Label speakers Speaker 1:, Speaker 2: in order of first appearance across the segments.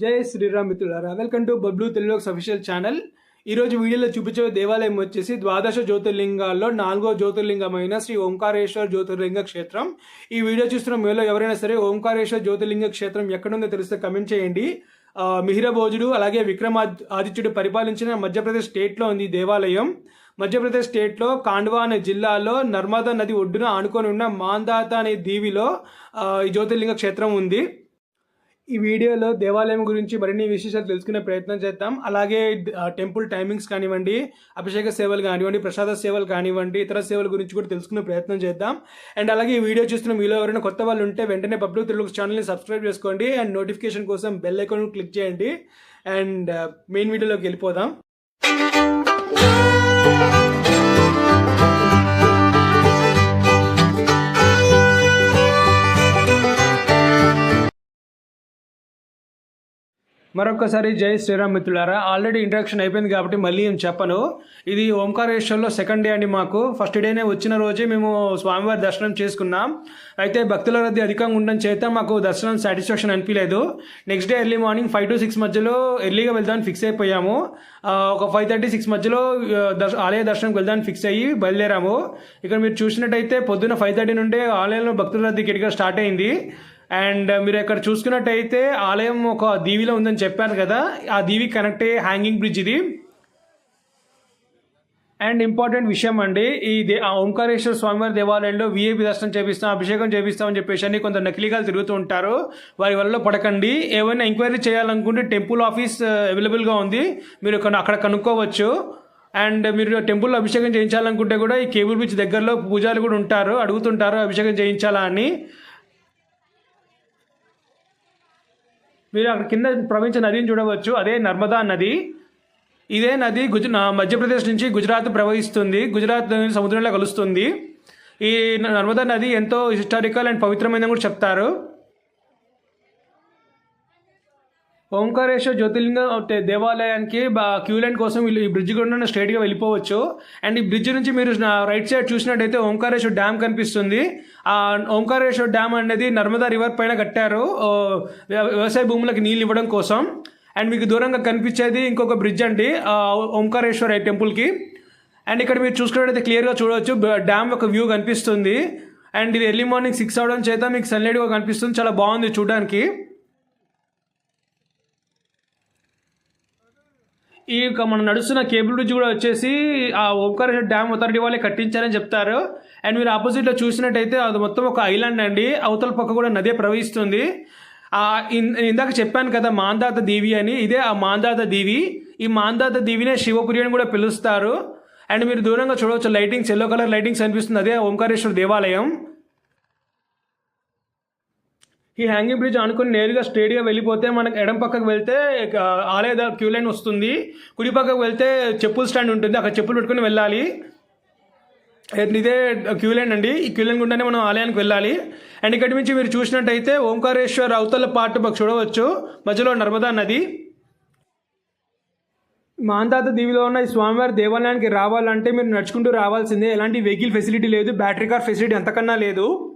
Speaker 1: జై శ్రీరామ్ మిత్రులారా welcome to Bablu Telugu official channel ఈ రోజు వీడియోలో చూపించే దేవాలయం వచ్చేసి ద్వాదశ జ్యోతిర్లింగాల్లో నాలుగో జ్యోతిర్లింగమైన శ్రీ ఓంకారేశ్వర జ్యోతిర్లింగ క్షేత్రం. ఈ వీడియో చూస్తున్న మీలో ఎవరైనా సరే ఓంకారేశ్వర జ్యోతిర్లింగ క్షేత్రం ఎక్కడుందో తెలిస్తే కమెంట్ చేయండి. మిహిరభోజుడు అలాగే విక్రమాద్ ఆదిత్యుడు పరిపాలించిన మధ్యప్రదేశ్ స్టేట్లో ఉంది ఈ దేవాలయం. మధ్యప్రదేశ్ స్టేట్లో కాండ్వా అనే జిల్లాలో నర్మదా నది ఒడ్డున ఆనుకొని ఉన్న మాందాత అనే దీవిలో ఈ జ్యోతిర్లింగ క్షేత్రం ఉంది. ఈ వీడియోలో దేవాలయం గురించి మరిన్ని విశేషాలు తెలుసుకునే ప్రయత్నం చేద్దాం. అలాగే టెంపుల్ టైమింగ్స్ కానివ్వండి అభిషేక సేవలు కానివ్వండి ప్రసాద సేవలు కానివ్వండి ఇతర సేవల గురించి కూడా తెలుసుకునే ప్రయత్నం చేద్దాం. అండ్ అలాగే ఈ వీడియో చూస్తున్న మీలో ఎవరైనా కొత్త వాళ్ళు ఉంటే వెంటనే పబ్లిక్ తెలుగు ఛానల్ని సబ్స్క్రైబ్ చేసుకోండి. అండ్ నోటిఫికేషన్ కోసం బెల్ ఐకాన్ క్లిక్ చేయండి. అండ్ మెయిన్ వీడియోలోకి వెళ్ళిపోదాం. మరొకసారి జై శ్రీరామ్ మిత్రులారా ఆల్రెడీ ఇంట్రడక్షన్ అయిపోయింది కాబట్టి మళ్ళీ ఏం చెప్పను. ఇది ఓంకారేశ్వర్లో సెకండ్ డే అండి మాకు. ఫస్ట్ డేనే వచ్చిన రోజే మేము స్వామివారి దర్శనం చేసుకున్నాం. అయితే భక్తుల రద్దీ అధికంగా ఉండడం చేత మాకు దర్శనం సాటిస్ఫాక్షన్ అనిపించలేదు. Next day early morning five to six మధ్యలో ఎర్లీగా వెళ్దామని ఫిక్స్ అయిపోయాము. ఒక ఫైవ్ థర్టీ సిక్స్ మధ్యలో దర్శ ఆలయ దర్శనంకి వెళ్దామని ఫిక్స్ అయ్యి బయలుదేరాము. ఇక్కడ మీరు చూసినట్టయితే పొద్దున్న ఫైవ్ థర్టీ నుండే ఆలయంలో భక్తుల రద్దీ గట్టిగా స్టార్ట్ అయింది. అండ్ uh, మీరు ఇక్కడ చూసుకున్నట్టయితే ఆలయం ఒక దీవిలో ఉందని చెప్పాను కదా ఆ దీవి కనెక్ట్ అయ్యే హ్యాంగింగ్ బ్రిడ్జ్ ఇది. అండ్ ఇంపార్టెంట్ విషయం అండి ఈ ఆ ఓంకారేశ్వర స్వామివారి దేవాలయంలో విఐపి దర్శనం చేపిస్తాం అభిషేకం చేపిస్తామని చెప్పేసి అని కొంత నకిలీగాలు తిరుగుతూ ఉంటారు. వారి వల్ల పడకండి. ఏమైనా ఎంక్వైరీ చేయాలనుకుంటే టెంపుల్ ఆఫీస్ uh, అవైలబుల్గా ఉంది. మీరు అక్కడ కనుక్కోవచ్చు. అండ్ మీరు టెంపుల్లో అభిషేకం చేయించాలనుకుంటే కూడా ఈ కేబుల్ బ్రిడ్జ్ దగ్గరలో పూజారులు కూడా ఉంటారు అడుగుతుంటారు అభిషేకం చేయించాలా అని. మీరు అక్కడ కింద ప్రవహించే నదిని చూడవచ్చు. అదే నర్మదా నది. ఇదే నది గుజ మధ్యప్రదేశ్ నుంచి గుజరాత్ ప్రవహిస్తుంది. గుజరాత్ సముద్రంలో కలుస్తుంది. ఈ నర్మదా నది ఎంతో హిస్టారికల్ అండ్ పవిత్రమైనది కూడా చెప్తారు. ఓంకారేశ్వర జ్యోతిర్లింగ దేవాలయానికి బా క్యూ లైన్ కోసం వీళ్ళు ఈ బ్రిడ్జ్ గుండా స్ట్రైట్గా వెళ్ళిపోవచ్చు. అండ్ ఈ బ్రిడ్జ్ నుంచి మీరు నా రైట్ సైడ్ చూసినట్టయితే ఓంకారేశ్వర డ్యామ్ కనిపిస్తుంది. ఆ ఓంకారేశ్వర డ్యామ్ అనేది నర్మదా రివర్ పైన కట్టారు. వ్యవసాయ భూములకు నీళ్ళు ఇవ్వడం కోసం. అండ్ మీకు దూరంగా కనిపించేది ఇంకొక బ్రిడ్జ్ అండి. ఓంకారేశ్వర టెంపుల్కి. అండ్ ఇక్కడ మీరు చూసుకున్నట్టయితే క్లియర్గా చూడవచ్చు. డ్యామ్ ఒక వ్యూ కనిపిస్తుంది. అండ్ ఇది ఎర్లీ మార్నింగ్ సిక్స్ అవడం చేత మీకు సన్లైట్గా కనిపిస్తుంది. చాలా బాగుంది చూడడానికి. ఈ యొక్క మనం నడుస్తున్న కేబుల్ బ్రిడ్జ్ కూడా వచ్చేసి ఆ ఓంకారేశ్వర డ్యామ్ అథారిటీ వాళ్ళే కట్టించారని చెప్తారు. అండ్ మీరు ఆపోజిట్లో చూసినట్టయితే అది మొత్తం ఒక ఐలాండ్ అండి. అవతల పక్క కూడా నదే ప్రవహిస్తుంది. ఇందాక చెప్పాను కదా మాందాత దీవి అని. ఇదే ఆ మాందాత దీవి. ఈ మాందాత దీవినే శివపురి అని కూడా పిలుస్తారు. అండ్ మీరు దూరంగా చూడవచ్చు లైటింగ్స్ ఎల్లో కలర్ లైటింగ్స్ అనిపిస్తుంది. అదే ఓంకారేశ్వర దేవాలయం. ఈ హ్యాంగింగ్ బ్రిడ్జ్ అనుకుని నేరుగా స్ట్రేట్గా వెళ్ళిపోతే మనకు ఎడం పక్కకు వెళ్తే ఆలయ ద- క్యూ లైన్ వస్తుంది. కుడి పక్కకు వెళ్తే చెప్పుల స్టాండ్ ఉంటుంది. అక్కడ చెప్పులు పెట్టుకుని వెళ్ళాలి. ఇదే క్యూ లైన్ అండి. ఈ క్యూ లైన్ గుండానే మనం ఆలయానికి వెళ్ళాలి. అండ్ ఇక్కడి నుంచి మీరు చూసినట్టయితే ఓంకారేశ్వర్ అవతల పార్ట్ మాకు చూడవచ్చు. మధ్యలో నర్మదా నది. మాంతాత దీవిలో ఉన్న ఈ స్వామివారి దేవాలయానికి రావాలంటే మీరు నడుచుకుంటూ రావాల్సిందే. ఎలాంటి వెహికల్ ఫెసిలిటీ లేదు. బ్యాటరీ కార్ ఫెసిలిటీ ఎంతకన్నా లేదు.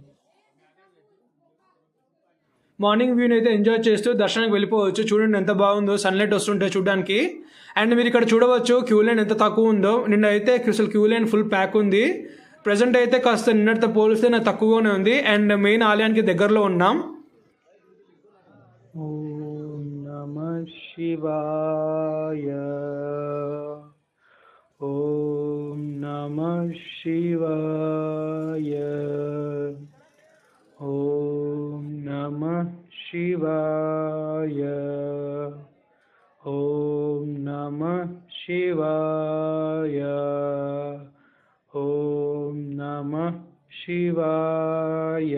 Speaker 1: మార్నింగ్ వ్యూని అయితే ఎంజాయ్ చేస్తూ దర్శనానికి వెళ్ళిపోవచ్చు. చూడండి ఎంత బాగుందో. సన్లైట్ వస్తుంటే చూడడానికి. అండ్ మీరు ఇక్కడ చూడవచ్చు క్యూ లైన్ ఎంత తక్కువ ఉందో. నిన్న అయితే అసలు క్యూ లైన్ ఫుల్ ప్యాక్ ఉంది. ప్రజెంట్ అయితే కాస్త నిన్నటితో పోలిస్తే నాకు తక్కువగానే ఉంది. అండ్ మెయిన్ ఆలయానికి దగ్గరలో ఉన్నాం.
Speaker 2: నమ శివాయ. ఓం నమ శివాయ. ఓ शिवाय ॐ नमः शिवाय ॐ नमः शिवाय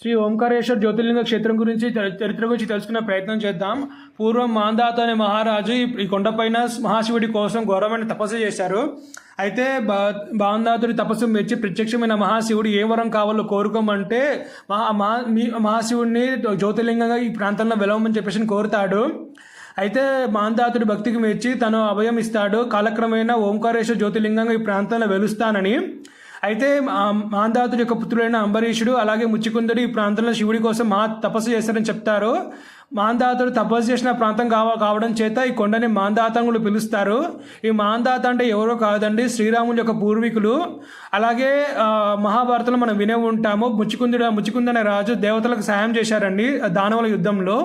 Speaker 1: శ్రీ ఓంకారేశ్వర జ్యోతిర్లింగ క్షేత్రం గురించి చరి- చరిత్ర గురించి తెలుసుకునే ప్రయత్నం చేద్దాం పూర్వం మాందాత అనే మహారాజు ఈ- ఈ కొండపైన మహాశివుడి కోసం ఘోరమైన తపస్సు చేశారు అయితే బా బాందాతుడి తపస్సు మెచ్చి ప్రత్యక్షమైన మహాశివుడు ఏ వరం కావాలో కోరుకోమంటే మహా మహా మీ- మహాశివుడిని జ్యోతిర్లింగంగా ఈ ప్రాంతంలో వెలవమని చెప్పేసి కోరుతాడు. అయితే మాందాతుడి భక్తికి మెచ్చి తను అభయం ఇస్తాడు. కాలక్రమేణా ఓంకారేశ్వర జ్యోతిర్లింగంగా ఈ ప్రాంతంలో వెలుస్తానని. అయితే మాందాతుడి యొక్క పుత్రుడైన అంబరీషుడు అలాగే ముచ్చికుందుడు ఈ ప్రాంతంలో శివుడి కోసం మహా తపస్సు చేశారని చెప్తారు. మాందాతుడు తపస్సు చేసిన ప్రాంతం కావ కావడం చేత ఈ కొండని మాందాతంగులు పిలుస్తారు. ఈ మాందాత అంటే ఎవరో కాదండి శ్రీరాముని యొక్క పూర్వీకులు. అలాగే మహాభారతంలో మనం వినే ఉంటాము ముచ్చుకుందుడు ముచ్చుకుందనే రాజు దేవతలకు సాయం చేశారండి దానవుల యుద్ధంలో.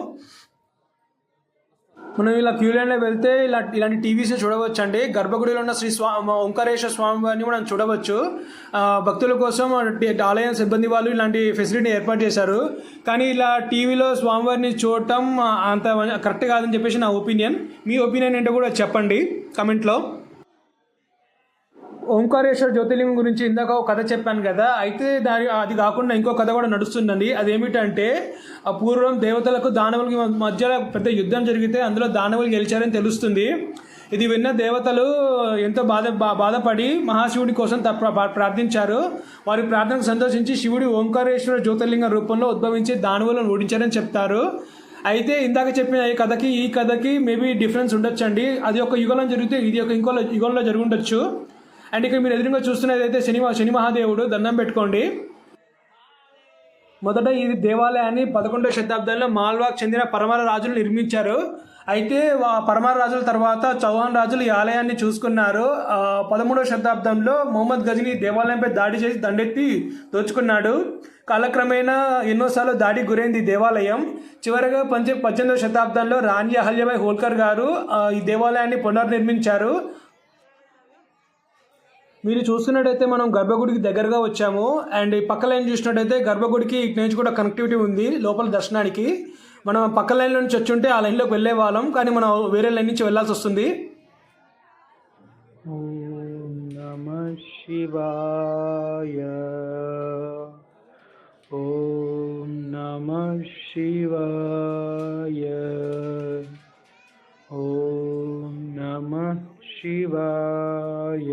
Speaker 1: మనం ఇలా క్యూ లైన్లో వెళ్తే ఇలా ఇలాంటి టీవీస్ని చూడవచ్చు అండి గర్భగుడిలో ఉన్న శ్రీ స్వా ఓంకారేశ్వర స్వామి వారిని మనం చూడవచ్చు. భక్తుల కోసం ఆలయం సిబ్బంది వాళ్ళు ఇలాంటి ఫెసిలిటీని ఏర్పాటు చేశారు. కానీ ఇలా టీవీలో స్వామివారిని చూడటం అంత కరెక్ట్ కాదని చెప్పేసి నా ఒపీనియన్. మీ ఒపీనియన్ ఏంటో కూడా చెప్పండి కమెంట్లో. ఓంకారేశ్వర జ్యోతిర్లింగం గురించి ఇందాక ఒక కథ చెప్పాను కదా. అయితే దాని అది కాకుండా ఇంకో కథ కూడా నడుస్తుందండి. అదేమిటంటే ఆ పూర్వం దేవతలకు దానవులకి మధ్యలో పెద్ద యుద్ధం జరిగితే అందులో దానవులు గెలిచారని తెలుస్తుంది. ఇది విన్న దేవతలు ఎంతో బాధ బా- బాధపడి మహాశివుడి కోసం తప్ప ప్రార్థించారు. వారి ప్రార్థనకు సంతోషించి శివుడి ఓంకారేశ్వర జ్యోతిర్లింగ రూపంలో ఉద్భవించి దానవులను ఓడించారని చెప్తారు. అయితే ఇందాక చెప్పిన ఈ కథకి ఈ కథకి మేబీ డిఫరెన్స్ ఉండొచ్చండి. అది ఒక యుగంలో జరిగితే ఇది ఒక ఇంకో యుగంలో జరుగుండొచ్చు అండ్ ఇక్కడ మీరు ఎదురుగా చూస్తున్నది అయితే శని శని మహాదేవుడు దండం పెట్టుకోండి. మొదట ఈ దేవాలయాన్ని పదకొండవ శతాబ్దంలో మాల్వాకు చెందిన పరమార రాజులు నిర్మించారు. అయితే పరమర పరమార రాజుల తర్వాత చౌహాన్ రాజులు ఈ ఆలయాన్ని చూసుకున్నారు. పదమూడవ శతాబ్దంలో మొహమ్మద్ గజని దేవాలయంపై దాడి చేసి దండెత్తి దోచుకున్నాడు. కాలక్రమేణా ఎన్నోసార్లు దాడి గురైంది దేవాలయం. చివరగా పంచ పద్దెనిమిదవ శతాబ్దంలో రాణి అహల్యభాయ్ హోల్కర్ గారు ఈ దేవాలయాన్ని పునర్నిర్మించారు. మీరు చూసుకున్నట్టయితే మనం గర్భగుడికి దగ్గరగా వచ్చాము. అండ్ ఈ పక్క లైన్ చూసినట్టయితే గర్భగుడికి ఇటు నుంచి కూడా కనెక్టివిటీ ఉంది లోపల దర్శనానికి. మనం పక్క లైన్లో నుంచి వచ్చి ఉంటే ఆ లైన్లోకి వెళ్ళే వాళ్ళం కానీ మనం వేరే లైన్ నుంచి వెళ్ళాల్సి వస్తుంది.
Speaker 2: నమ శివాయ. ఓం నమ శివాయ. ఓం నమ శివాయ.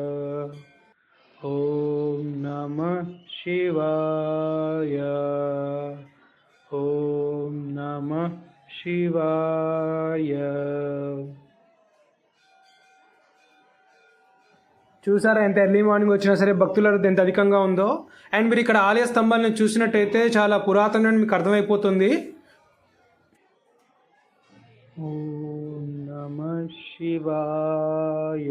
Speaker 2: शिवाय ॐ नमः शिवाय
Speaker 1: చూసారా ఎంత ఎర్లీ మార్నింగ్ వచ్చినా సరే భక్తుల రద్దీ ఎంత అధికంగా ఉందో అండ్ మీరు ఇక్కడ ఆలయ స్తంభాలను చూసినట్టయితే చాలా పురాతన మీకు అర్థమైపోతుంది
Speaker 2: ॐ नमः शिवाय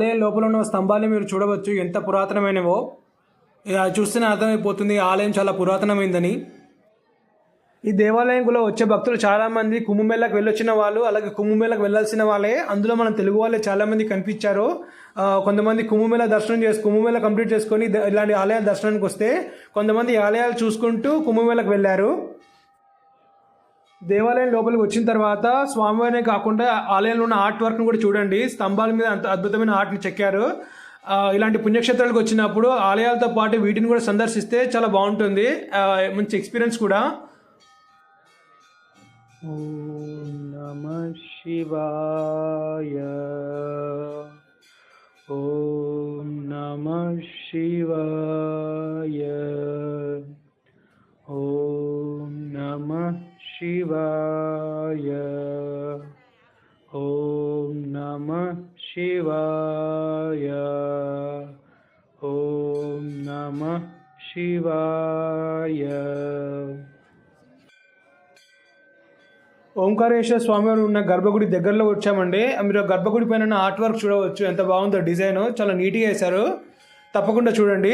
Speaker 1: ఆలయం లోపల ఉన్న స్తంభాన్ని మీరు చూడవచ్చు. ఎంత పురాతనమైనవో. చూస్తేనే అర్థమైపోతుంది. ఈ ఆలయం చాలా పురాతనమైందని. ఈ దేవాలయంలో వచ్చే భక్తులు చాలామంది కుంభమేళకు వెళ్ళొచ్చిన వాళ్ళు అలాగే కుంభమేళకు వెళ్ళాల్సిన వాళ్ళే. అందులో మనం తెలుగు వాళ్ళే చాలామంది కనిపించారు. కొంతమంది కుంభమేళ దర్శనం చేసి కుంభమేళ కంప్లీట్ చేసుకొని ఇలాంటి ఆలయాల దర్శనానికి వస్తే కొంతమంది ఆలయాలు చూసుకుంటూ కుంభమేళకు వెళ్ళారు. దేవాలయం లోపలికి వచ్చిన తర్వాత స్వామివారినే కాకుండా ఆలయంలో ఉన్న ఆర్ట్ వర్క్ను కూడా చూడండి. స్తంభాల మీద అంత అద్భుతమైన ఆర్ట్ని చెక్కారు. ఇలాంటి పుణ్యక్షేత్రాలకు వచ్చినప్పుడు ఆలయాలతో పాటు వీటిని కూడా సందర్శిస్తే చాలా బాగుంటుంది. మంచి ఎక్స్పీరియన్స్ కూడా.
Speaker 2: నమ శివాయ. ఓం నమ శివాయ. ఓ शिवाय ॐ नमः शिवाय ॐ नमः शिवाय
Speaker 1: ఓంకారేశ్వర స్వామివారు ఉన్న గర్భగుడి దగ్గరలో వచ్చామండి మీరు ఆ గర్భగుడి పైన ఉన్న ఆర్ట్ వర్క్ చూడవచ్చు ఎంత బాగుందో డిజైన్ చాలా నీట్గా వేశారు తప్పకుండా చూడండి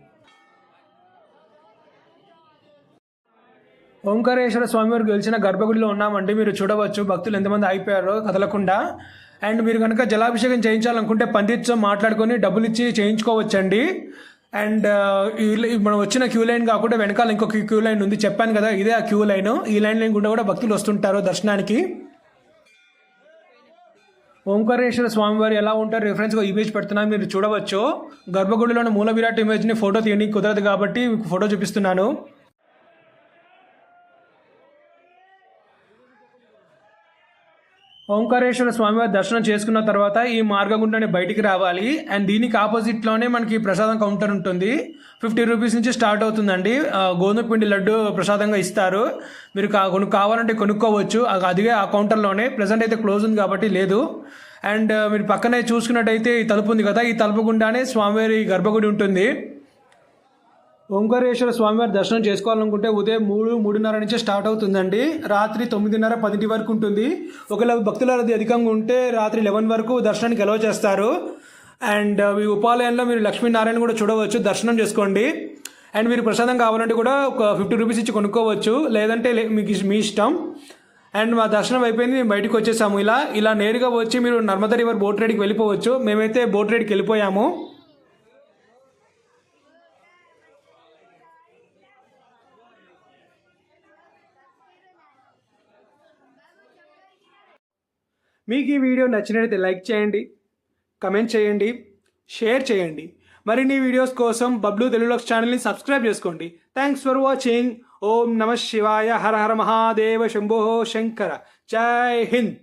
Speaker 1: ఓంకారేశ్వర స్వామివారు గెలిచిన గర్భగుడిలో ఉన్నామండి మీరు చూడవచ్చు. భక్తులు ఎంతమంది అయిపోయారో కదలకుండా. అండ్ మీరు కనుక జలాభిషేకం చేయించాలనుకుంటే పండిత్తో మాట్లాడుకొని డబ్బులు ఇచ్చి చేయించుకోవచ్చండి. అండ్ మనం వచ్చిన క్యూ లైన్ కాకుండా వెనకాల ఇంకొక క్యూ లైన్ ఉంది. చెప్పాను కదా ఇదే ఆ క్యూ లైన్. ఈ లైన్ లైన్ గుండా కూడా భక్తులు వస్తుంటారు దర్శనానికి. ఓంకారేశ్వర స్వామివారు ఎలా ఉంటారు? రిఫరెన్స్గా ఇమేజ్ పెడుతున్నాను మీరు చూడవచ్చు. గర్భగుడిలోని మూల విరాట్ ఇమేజ్ని ఫోటో తీయడానికి కుదరదు కాబట్టి మీకు ఫోటో చూపిస్తున్నాను. ఓంకారేశ్వర స్వామివారి దర్శనం చేసుకున్న తర్వాత ఈ మార్గం గుండానే బయటికి రావాలి. అండ్ దీనికి ఆపోజిట్లోనే మనకి ప్రసాదం కౌంటర్ ఉంటుంది. ఫిఫ్టీ రూపీస్ నుంచి స్టార్ట్ అవుతుందండి. గోధుమ పిండి లడ్డు ప్రసాదంగా ఇస్తారు. మీరు కా కొను కావాలంటే కొనుక్కోవచ్చు. అదిగే ఆ కౌంటర్లోనే ప్రజెంట్ అయితే క్లోజ్ ఉంది కాబట్టి లేదు. అండ్ మీరు పక్కనే చూసుకున్నట్టయితే ఈ తలుపు ఉంది కదా. ఈ తలుపు గుండానే స్వామివారి గర్భగుడి ఉంటుంది. ఓంకారేశ్వర స్వామివారి దర్శనం చేసుకోవాలనుకుంటే ఉదయం మూడు మూడున్నర నుంచి స్టార్ట్ అవుతుందండి. రాత్రి తొమ్మిదిన్నర పదింటి వరకు ఉంటుంది. ఒకవేళ భక్తుల రద్దీ అధికంగా ఉంటే రాత్రి లెవెన్ వరకు దర్శనానికి ఎలవ చేస్తారు. అండ్ ఈ ఉపాలయంలో మీరు లక్ష్మీనారాయణ కూడా చూడవచ్చు. దర్శనం చేసుకోండి. అండ్ మీరు ప్రసాదం కావాలంటే కూడా ఒక ఫిఫ్టీ రూపీస్ ఇచ్చి కొనుక్కోవచ్చు. లేదంటే మీకు మీ ఇష్టం. అండ్ మా దర్శనం అయిపోయింది. మేము బయటకు వచ్చేసాము. ఇలా ఇలా నేరుగా వచ్చి మీరు నర్మదా రివర్ బోట్ రైడ్కి వెళ్ళిపోవచ్చు. మేమైతే బోట్ రైడ్కి వెళ్ళిపోయాము. మీకు ఈ వీడియో నచ్చినట్లయితే లైక్ చేయండి కమెంట్ చేయండి షేర్ చేయండి. మరిన్ని వీడియోస్ కోసం బబ్లు తెలుగు ఛానల్ని సబ్స్క్రైబ్ చేసుకోండి. థ్యాంక్స్ ఫర్ వాచింగ్ ఓం నమ శివాయ. హర హర మహాదేవ శంభో శంకర. జై హింద్.